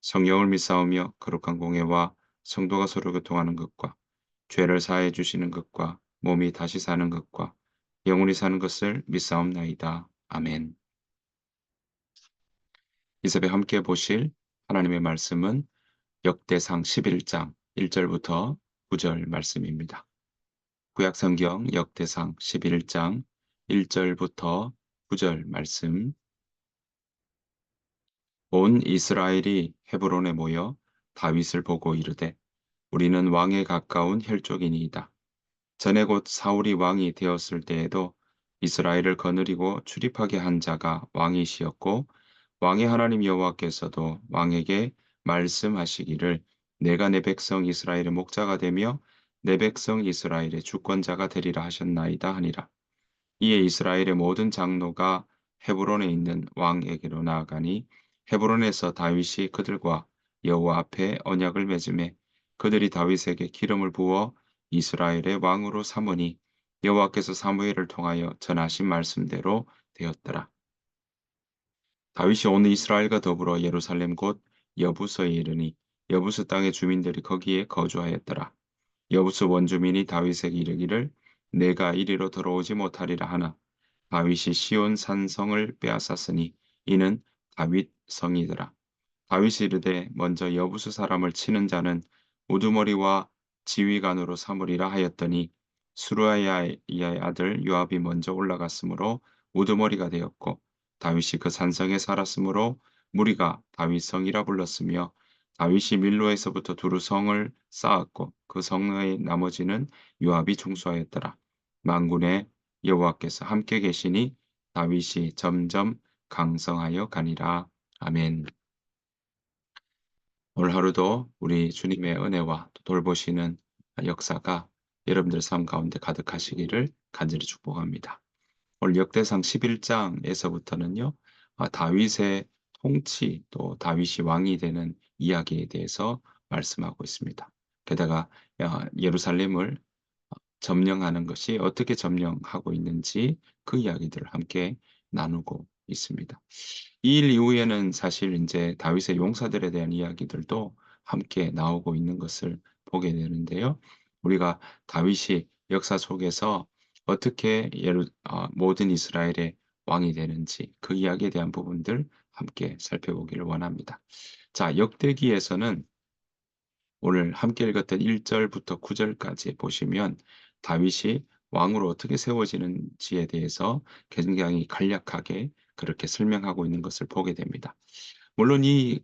성령을 믿사오며 거룩한 공예와 성도가 서로 교통하는 것과 죄를 사해 주시는 것과 몸이 다시 사는 것과 영원히 사는 것을 믿사옵나이다. 아멘. 이 새벽 함께 보실 하나님의 말씀은 역대상 11장 1절부터 9절 말씀입니다. 구약성경 역대상 11장 1절부터 9절 말씀 온 이스라엘이 헤브론에 모여 다윗을 보고 이르되 우리는 왕에 가까운 혈족이니이다. 전에 곧 사울이 왕이 되었을 때에도 이스라엘을 거느리고 출입하게 한 자가 왕이시였고 왕의 하나님 여호와께서도 왕에게 말씀하시기를 내가 내 백성 이스라엘의 목자가 되며 내 백성 이스라엘의 주권자가 되리라 하셨나이다 하니라. 이에 이스라엘의 모든 장로가 헤브론에 있는 왕에게로 나아가니 헤브론에서 다윗이 그들과 여호와 앞에 언약을 맺음에 그들이 다윗에게 기름을 부어 이스라엘의 왕으로 삼으니 여호와께서 사무엘을 통하여 전하신 말씀대로 되었더라. 다윗이 온 이스라엘과 더불어 예루살렘 곧 여부서에 이르니 여부스 땅의 주민들이 거기에 거주하였더라. 여부스 원주민이 다윗에게 이르기를 내가 이리로 들어오지 못하리라 하나 다윗이 시온 산성을 빼앗았으니 이는 다윗 성이더라. 다윗이 이르되 먼저 여부수 사람을 치는 자는 우두머리와 지휘관으로 삼으리라 하였더니 수루아야의 아들 요압이 먼저 올라갔으므로 우두머리가 되었고 다윗이 그 산성에 살았으므로 무리가 다윗성이라 불렀으며 다윗이 밀로에서부터 두루 성을 쌓았고 그 성의 나머지는 요압이 중수하였더라. 만군의 여호와께서 함께 계시니 다윗이 점점 강성하여 가니라. 아멘. 오늘 하루도 우리 주님의 은혜와 돌보시는 역사가 여러분들 삶 가운데 가득하시기를 간절히 축복합니다. 오늘 역대상 11장에서부터는요. 아, 다윗의 통치 또 다윗이 왕이 되는 이야기에 대해서 말씀하고 있습니다. 게다가 예루살렘을 점령하는 것이 어떻게 점령하고 있는지 그 이야기들을 함께 나누고 있습니다. 이 일 이후에는 사실 이제 다윗의 용사들에 대한 이야기들도 함께 나오고 있는 것을 보게 되는데요. 우리가 다윗이 역사 속에서 어떻게 예루, 어, 모든 이스라엘의 왕이 되는지 그 이야기에 대한 부분들 함께 살펴보기를 원합니다. 자, 역대기에서는 오늘 함께 읽었던 1절부터 9절까지 보시면 다윗이 왕으로 어떻게 세워지는지에 대해서 굉장히 간략하게 그렇게 설명하고 있는 것을 보게 됩니다. 물론 이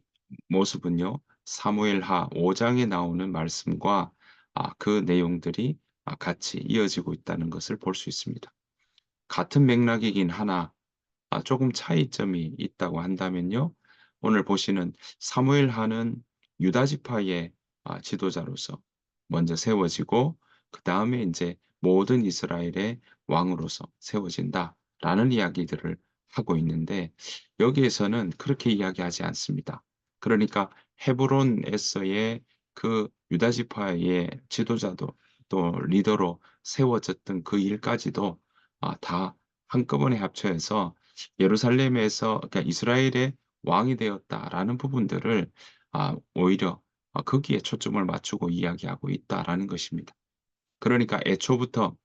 모습은요. 사무엘하 5장에 나오는 말씀과 아, 그 내용들이 아, 같이 이어지고 있다는 것을 볼 수 있습니다. 같은 맥락이긴 하나 아, 조금 차이점이 있다고 한다면요. 오늘 보시는 사무엘하는 유다 지파의 아, 지도자로서 먼저 세워지고 그 다음에 이제 모든 이스라엘의 왕으로서 세워진다 라는 이야기들을 하고 있는데 여기에서는 그렇게 이야기하지 않습니다. 그러니까 헤브론에서의 그 유다 지파의 지도자도 또 리더로 세워졌던 그 일까지도 아, 다 한꺼번에 합쳐서 예루살렘에서 그러니까 이스라엘의 왕이 되었다라는 부분들을 아, 오히려 아, 거기에 초점을 맞추고 이야기하고 있다라는 것입니다. 그러니까 애초부터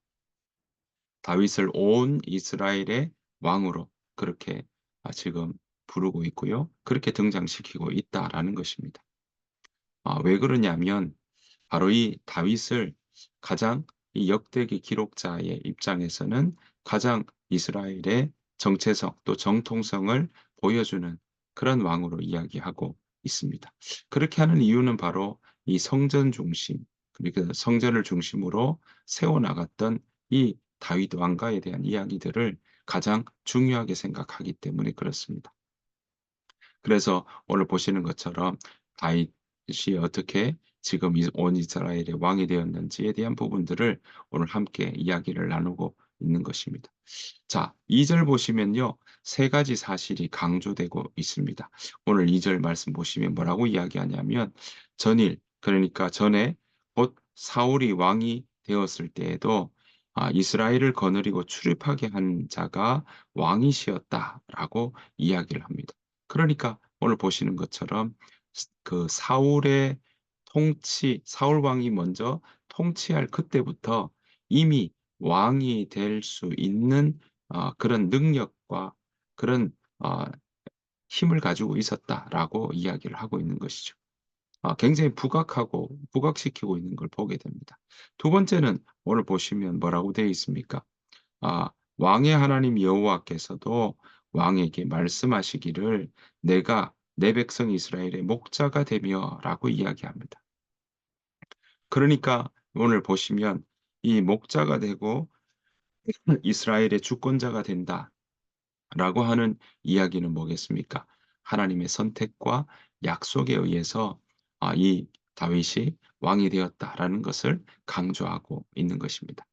다윗을 온 이스라엘의 왕으로 그렇게 아, 지금 부르고 있고요. 그렇게 등장시키고 있다라는 것입니다. 아, 왜 그러냐면 바로 이 다윗을 가장 이 역대기 기록자의 입장에서는 가장 이스라엘의 정체성 또 정통성을 보여주는 그런 왕으로 이야기하고 있습니다. 그렇게 하는 이유는 바로 이 성전 중심 그러니까 성전을 중심으로 세워나갔던 이 다윗 왕가에 대한 이야기들을 가장 중요하게 생각하기 때문에 그렇습니다. 그래서 오늘 보시는 것처럼 다윗이 어떻게 지금 이온 이스라엘의 왕이 되었는지에 대한 부분들을 오늘 함께 이야기를 나누고 있는 것입니다. 자, 2절 보시면요. 세 가지 사실이 강조되고 있습니다. 오늘 2절 말씀 보시면 뭐라고 이야기하냐면 전일 그러니까 전에 곧 사울이 왕이 되었을 때에도 아 이스라엘을 거느리고 출입하게 한 자가 왕이시었다라고 이야기를 합니다. 그러니까 오늘 보시는 것처럼 스그 사울의 통치 사울 왕이 먼저 통치할 그때부터 이미 왕이 될 수 있는 어 그런 능력과 그런 어 힘을 가지고 있었다라고 이야기를 하고 있는 것이죠. 아 굉장히 부각하고 부각시키고 있는 걸 보게 됩니다. 두 번째는 오늘 보시면 뭐라고 되어 있습니까? 아 왕의 하나님 여호와께서도 왕에게 말씀하시기를 "내가 내 백성 이스라엘의 목자가 되며"라고 이야기합니다. 그러니까 오늘 보시면 이 목자가 되고 이스라엘의 주권자가 된다 라고 하는 이야기는 뭐겠습니까? 하나님의 선택과 약속에 의해서 아 이 다윗이 왕이 되었다라는 것을 강조하고 있는 것입니다.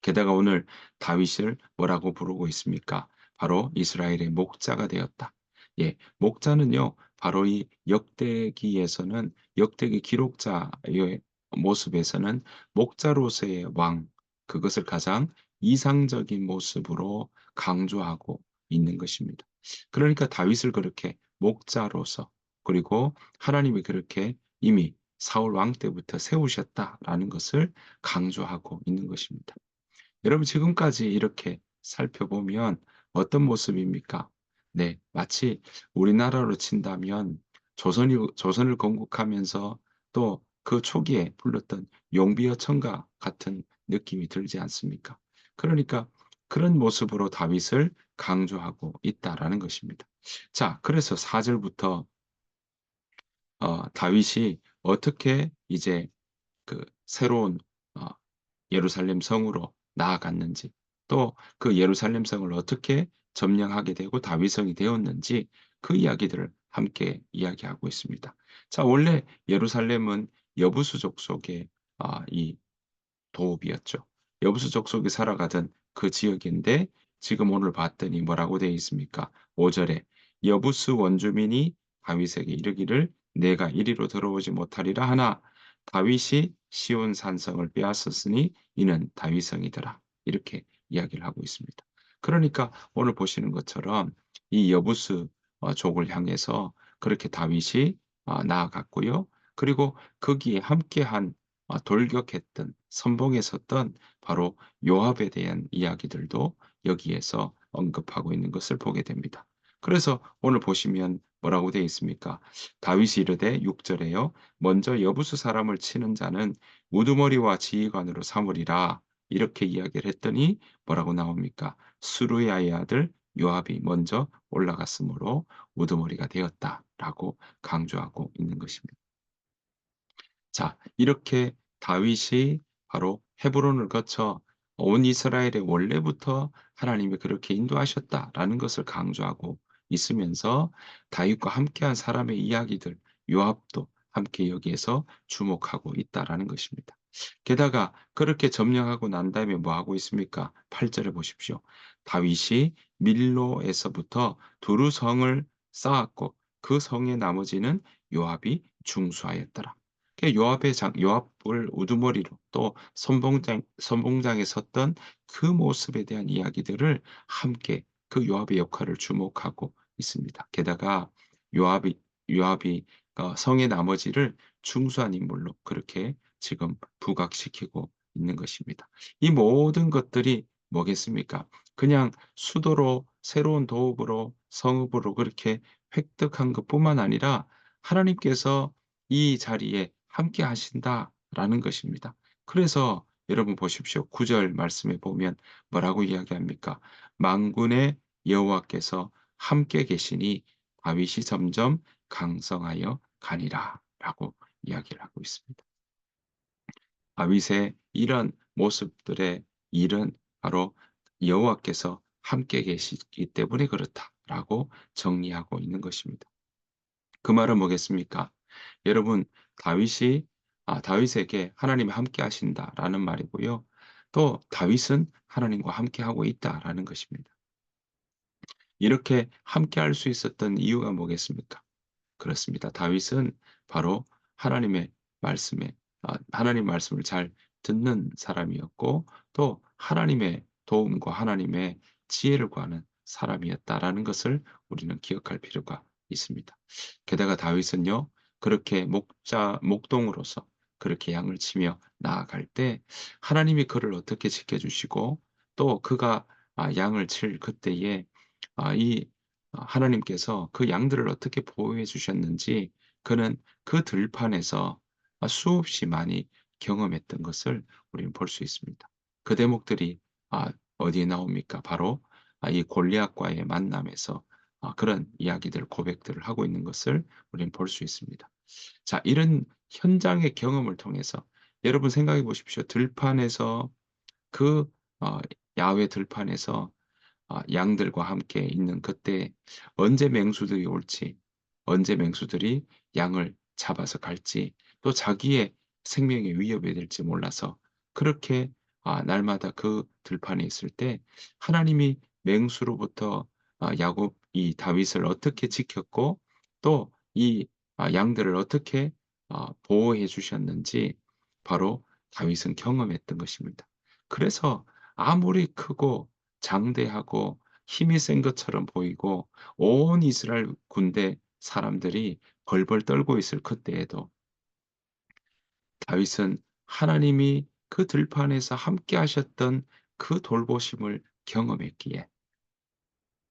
게다가 오늘 다윗을 뭐라고 부르고 있습니까? 바로 이스라엘의 목자가 되었다. 예, 목자는요, 바로 이 역대기에서는 역대기 기록자의 모습에서는 목자로서의 왕, 그것을 가장 이상적인 모습으로 강조하고 있는 것입니다. 그러니까 다윗을 그렇게 목자로서 그리고 하나님이 그렇게 이미 사울 왕 때부터 세우셨다라는 것을 강조하고 있는 것입니다. 여러분 지금까지 이렇게 살펴보면 어떤 모습입니까? 네, 마치 우리나라로 친다면 조선이 조선을 건국하면서 또 그 초기에 불렀던 용비어 청가 같은 느낌이 들지 않습니까? 그러니까 그런 모습으로 다윗을 강조하고 있다라는 것입니다. 자, 그래서 4 절부터 어 다윗이 어떻게 이제 그 새로운 어 예루살렘 성으로 나아갔는지 또 그 예루살렘 성을 어떻게 점령하게 되고 다윗성이 되었는지 그 이야기들을 함께 이야기하고 있습니다. 자, 원래 예루살렘은 여부수 족 속의 아 이 도읍이었죠. 여부수 족 속이 살아가던 그 지역인데 지금 오늘 봤더니 뭐라고 되어 있습니까? 5 절에 여부수 원주민이 다윗에게 이르기를 " 내가 이리로 들어오지 못하리라 하나 다윗이 시온 산성을 빼앗았으니 이는 다윗성이더라." 이렇게 이야기를 하고 있습니다. 그러니까 오늘 보시는 것처럼 이 여부스 어 족을 향해서 그렇게 다윗이 아 나아갔고요. 그리고 거기에 함께한 아 돌격했던 선봉에 섰던 바로 요압에 대한 이야기들도 여기에서 언급하고 있는 것을 보게 됩니다. 그래서 오늘 보시면 뭐라고 되어 있습니까? 다윗이 이르되 6 절에요. "먼저 여부수 사람을 치는 자는 우두머리와 지휘관으로 삼으리라." 이렇게 이야기를 했더니 뭐라고 나옵니까? 수루야의 아들 요압이 먼저 올라갔으므로 우두머리가 되었다라고 강조하고 있는 것입니다. 자, 이렇게 다윗이 바로 헤브론을 거쳐 온 이스라엘에 원래부터 하나님이 그렇게 인도하셨다라는 것을 강조하고 있으면서 다윗과 함께한 사람의 이야기들, 요압도 함께 여기에서 주목하고 있다라는 것입니다. 게다가 그렇게 점령하고 난 다음에 뭐 하고 있습니까? 8 절에 보십시오. 다윗이 밀로에서부터 두루 성을 쌓았고 그 성의 나머지는 요압이 중수하였더라. 그 요압의 장 요압을 우두머리로 또 선봉장 선봉장에 섰던 그 모습에 대한 이야기들을 함께 그 요압의 역할을 주목하고 있습니다. 게다가 요압이 요압이 어 성의 나머지를 중수한 인물로 그렇게 지금 부각시키고 있는 것입니다. 이 모든 것들이 뭐겠습니까? 그냥 수도로 새로운 도읍으로 성읍으로 그렇게 획득한 것뿐만 아니라 하나님께서 이 자리에 함께 하신다라는 것입니다. 그래서 여러분 보십시오. 9절 말씀에 보면 뭐라고 이야기합니까? "만군의 여호와께서 함께 계시니 다윗이 점점 강성하여 가니라."라고 이야기를 하고 있습니다. 다윗의 이런 모습들의 일은 바로 여호와께서 함께 계시기 때문에 그렇다라고 정리하고 있는 것입니다. 그 말은 뭐겠습니까? 여러분 다윗이 아 다윗에게 하나님이 함께 하신다라는 말이고요. 또 다윗은 하나님과 함께 하고 있다라는 것입니다. 이렇게 함께 할 수 있었던 이유가 뭐겠습니까? 그렇습니다. 다윗은 바로 하나님의 말씀에 아 하나님 말씀을 잘 듣는 사람이었고 또 하나님의 도움과 하나님의 지혜를 구하는 사람이었다라는 것을 우리는 기억할 필요가 있습니다. 게다가 다윗은요. 그렇게 목자 목동으로서 그렇게 양을 치며 나아갈 때 하나님이 그를 어떻게 지켜 주시고 또 그가 아 양을 칠 그때에 아 이 하나님께서 그 양들을 어떻게 보호해 주셨는지 그는 그 들판에서 아 수없이 많이 경험했던 것을 우리는 볼 수 있습니다. 그 대목들이 아 어디에 나옵니까? 바로 아이 골리앗과의 만남에서 아 그런 이야기들 고백들을 하고 있는 것을 우리는 볼 수 있습니다. 자 이런 현장의 경험을 통해서 여러분 생각해 보십시오. 들판에서 그어 야외 들판에서 아 양들과 함께 있는 그때 언제 맹수들이 올지 언제 맹수들이 양을 잡아서 갈지 또 자기의 생명에 위협이 될지 몰라서 그렇게 아 날마다 그 들판에 있을 때 하나님이 맹수로부터 아 야곱 이 다윗을 어떻게 지켰고 또이 아 양들을 어떻게 아 보호해 주셨는지 바로 다윗은 경험했던 것입니다. 그래서 아무리 크고 장대하고 힘이 센 것처럼 보이고 온 이스라엘 군대 사람들이 벌벌 떨고 있을 그때에도 다윗은 하나님이 그 들판에서 함께 하셨던 그 돌보심을 경험했기에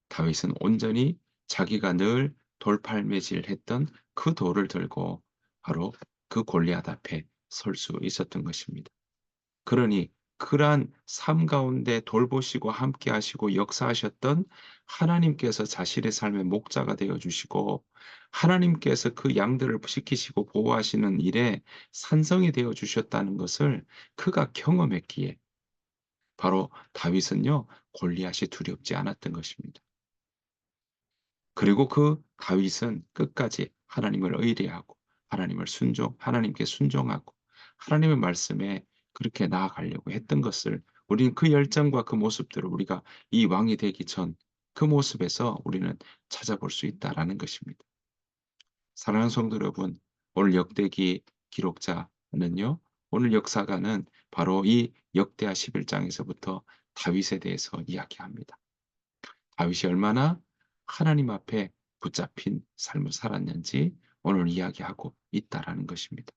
다윗은 온전히 자기가 늘 돌팔매질했던 그 돌을 들고 바로 그 골리앗 앞에 설 수 있었던 것입니다. 그러니 그러한 삶 가운데 돌보시고 함께 하시고 역사하셨던 하나님께서 자신의 삶의 목자가 되어 주시고 하나님께서 그 양들을 지키시고 보호하시는 일에 산성이 되어 주셨다는 것을 그가 경험했기에 바로 다윗은요 골리앗이 두렵지 않았던 것입니다. 그리고 그 다윗은 끝까지 하나님을 의뢰하고 하나님을 순종 하나님께 순종하고 하나님의 말씀에 그렇게 나아가려고 했던 것을 우리는 그 열정과 그 모습들을 우리가 이 왕이 되기 전 그 모습에서 우리는 찾아볼 수 있다라는 것입니다. 사랑하는 성도 여러분, 오늘 역대기 기록자는요. 오늘 역사가는 바로 이 역대하 11장에서부터 다윗에 대해서 이야기합니다. 다윗이 얼마나 하나님 앞에 붙잡힌 삶을 살았는지 오늘 이야기하고 있다라는 것입니다.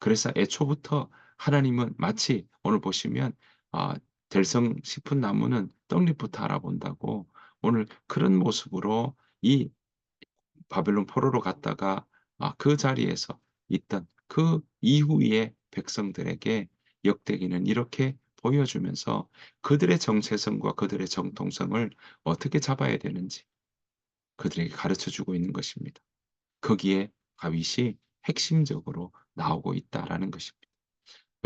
그래서 애초부터 하나님은 마치 오늘 보시면 아 될성 싶은 나무는 떡잎부터 알아본다고 오늘 그런 모습으로 이 바벨론 포로로 갔다가 아 그 자리에서 있던 그 이후의 백성들에게 역대기는 이렇게 보여주면서 그들의 정체성과 그들의 정통성을 어떻게 잡아야 되는지 그들에게 가르쳐 주고 있는 것입니다. 거기에 다윗이 핵심적으로 나오고 있다라는 것입니다.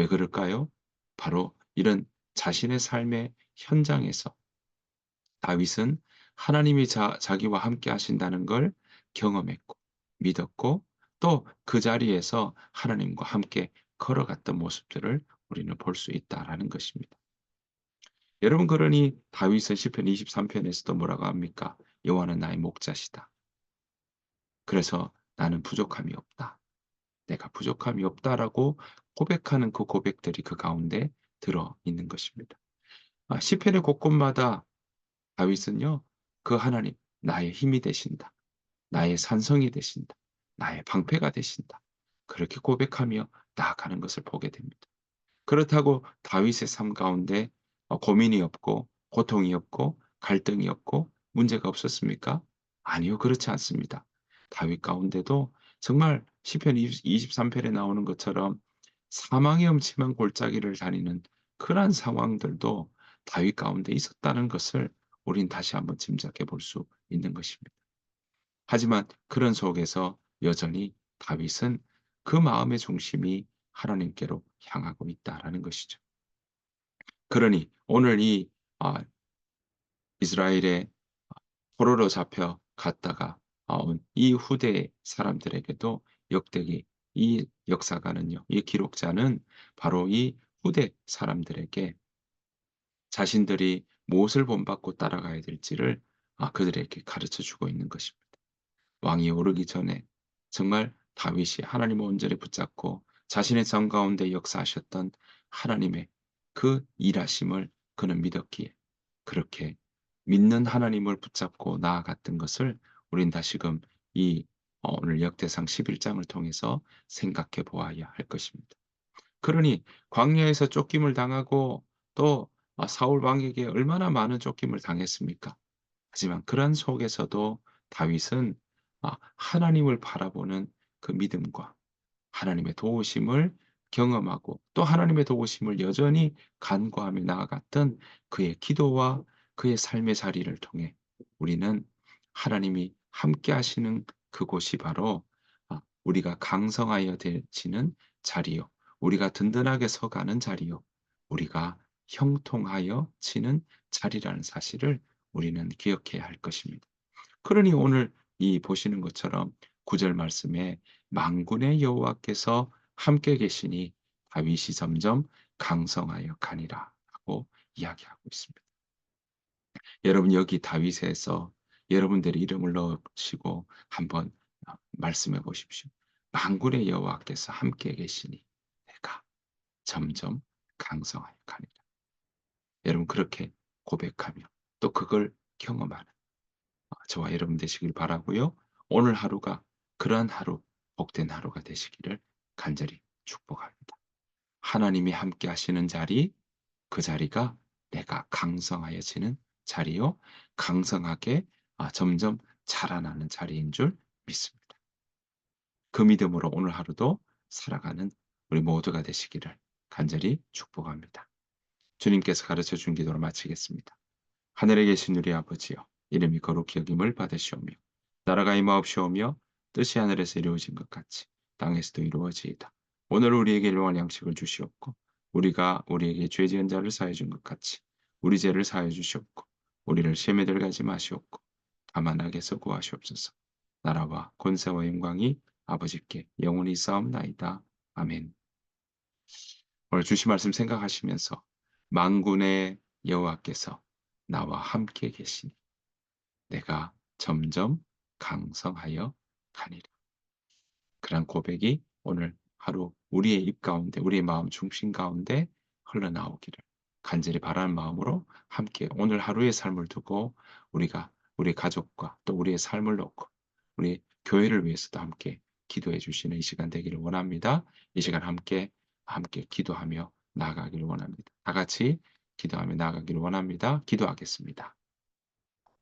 왜 그럴까요? 바로 이런 자신의 삶의 현장에서 다윗은 하나님이 자, 자기와 함께 하신다는 걸 경험했고 믿었고 또 그 자리에서 하나님과 함께 걸어갔던 모습들을 우리는 볼 수 있다라는 것입니다. 여러분 그러니 다윗은 시편 23편에서도 뭐라고 합니까? 여호와는 나의 목자시다. 그래서 나는 부족함이 없다. 내가 부족함이 없다라고 고백하는 그 고백들이 그 가운데 들어 있는 것입니다. 아, 시편의 곳곳마다 다윗은요, 그 하나님 나의 힘이 되신다, 나의 산성이 되신다, 나의 방패가 되신다. 그렇게 고백하며 나아가는 것을 보게 됩니다. 그렇다고 다윗의 삶 가운데 어, 고민이 없고 고통이 없고 갈등이 없고 문제가 없었습니까? 아니요, 그렇지 않습니다. 다윗 가운데도 정말 시편 23편에 나오는 것처럼 사망의 음침한 골짜기를 다니는 그러한 상황들도 다윗 가운데 있었다는 것을 우린 다시 한번 짐작해 볼 수 있는 것입니다. 하지만 그런 속에서 여전히 다윗은 그 마음의 중심이 하나님께로 향하고 있다라는 것이죠. 그러니 오늘 이 아, 이스라엘의 포로로 잡혀 갔다가 어이 후대 사람들에게도 역대기 이 역사가는요. 이 기록자는 바로 이 후대 사람들에게 자신들이 무엇을 본받고 따라가야 될지를 아 그들에게 가르쳐 주고 있는 것입니다. 왕이 오르기 전에 정말 다윗이 하나님을 온전히 붙잡고 자신의 삶 가운데 역사하셨던 하나님의 그 일하심을 그는 믿었기에 그렇게 믿는 하나님을 붙잡고 나아갔던 것을 우린 다시금 이어 오늘 역대상 11장을 통해서 생각해 보아야 할 것입니다. 그러니 광야에서 쫓김을 당하고 또아 사울 왕에게 얼마나 많은 쫓김을 당했습니까? 하지만 그런 속에서도 다윗은 아 하나님을 바라보는 그 믿음과 하나님의 도우심을 경험하고 또 하나님의 도우심을 여전히 간구하며 나아갔던 그의 기도와 그의 삶의 자리를 통해 우리는 하나님이 함께 하시는 그곳이 바로 아 우리가 강성하여 되지는 자리요. 우리가 든든하게 서가는 자리요. 우리가 형통하여 지는 자리라는 사실을 우리는 기억해야 할 것입니다. 그러니 오늘 이 보시는 것처럼 9절 말씀에 만군의 여호와께서 함께 계시니 다윗이 점점 강성하여 가니라 하고 이야기하고 있습니다. 여러분 여기 다윗에서 여러분들의 이름을 넣으시고 한번 어 말씀해 보십시오. 만군의 여호와께서 함께 계시니 내가 점점 강성하여 가니라. 여러분 그렇게 고백하며 또 그걸 경험하는 어 저와 여러분 되시길 바라고요. 오늘 하루가 그러한 하루, 복된 하루가 되시기를 간절히 축복합니다. 하나님이 함께 하시는 자리, 그 자리가 내가 강성하여지는 자리요. 강성하게 아 점점 자라나는 자리인 줄 믿습니다. 그 믿음으로 오늘 하루도 살아가는 우리 모두가 되시기를 간절히 축복합니다. 주님께서 가르쳐 준 기도로 마치겠습니다. 하늘에 계신 우리 아버지여 이름이 거룩히 여김을 받으시오며 나라가 임하옵시오며 뜻이 하늘에서 이루어진 것 같이 땅에서도 이루어지이다. 오늘 우리에게 일용할 양식을 주시옵고 우리가 우리에게 죄 지은 자를 사해 준 것 같이 우리 죄를 사해 주시옵고 우리를 시험에 들어가지 마시옵고 악에서 구하시옵소서. 나라와 권세와 영광이 아버지께 영원히 싸움나이다. 아멘. 오늘 주신 말씀 생각하시면서 만군의 여호와께서 나와 함께 계시니 내가 점점 강성하여 가니라. 그런 고백이 오늘 하루 우리의 입 가운데 우리의 마음 중심 가운데 흘러나오기를 간절히 바라는 마음으로 함께 오늘 하루의 삶을 두고 우리가 우리 가족과 또 우리의 삶을 놓고 우리 교회를 위해서도 함께 기도해 주시는 이 시간 되기를 원합니다. 이 시간 함께 함께 기도하며 나아가기를 원합니다. 다 같이 기도하며 나아가기를 원합니다. 기도하겠습니다.